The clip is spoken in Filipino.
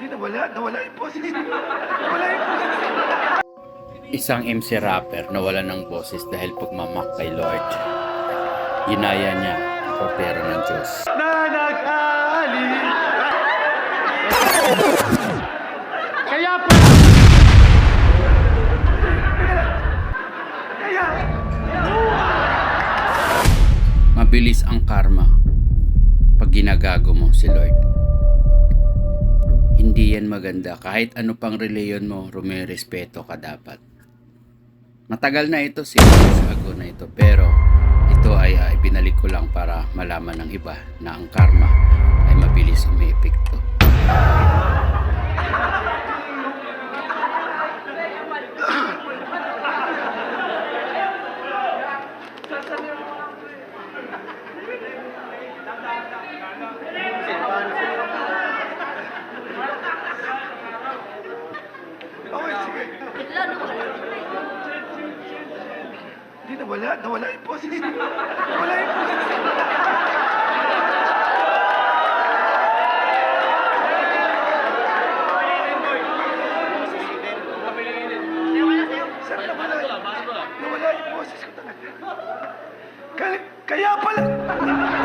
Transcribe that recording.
Hindi nawala, nawala yung boses. Nawala yung boses. Isang MC rapper nawala ng boses dahil pagmamak kay Lord. Ginaya niya ang kopero ng Diyos. Na nag-aali. Kaya pa... Kaya... Mabilis ang karma pag ginagago mo si Lord. Yan maganda. Kahit ano pang reliyon mo, rumirespeto ka dapat. Matagal na ito, six years ago na ito. Pero ito ay uh, ibinalik ko lang para malaman ng iba na ang karma ay mabilis umiepekto. Hindi nawala, nawala yung boses. Nawala yung boses. Saan nawala? Nawala yung boses ko talaga. Kaya pala...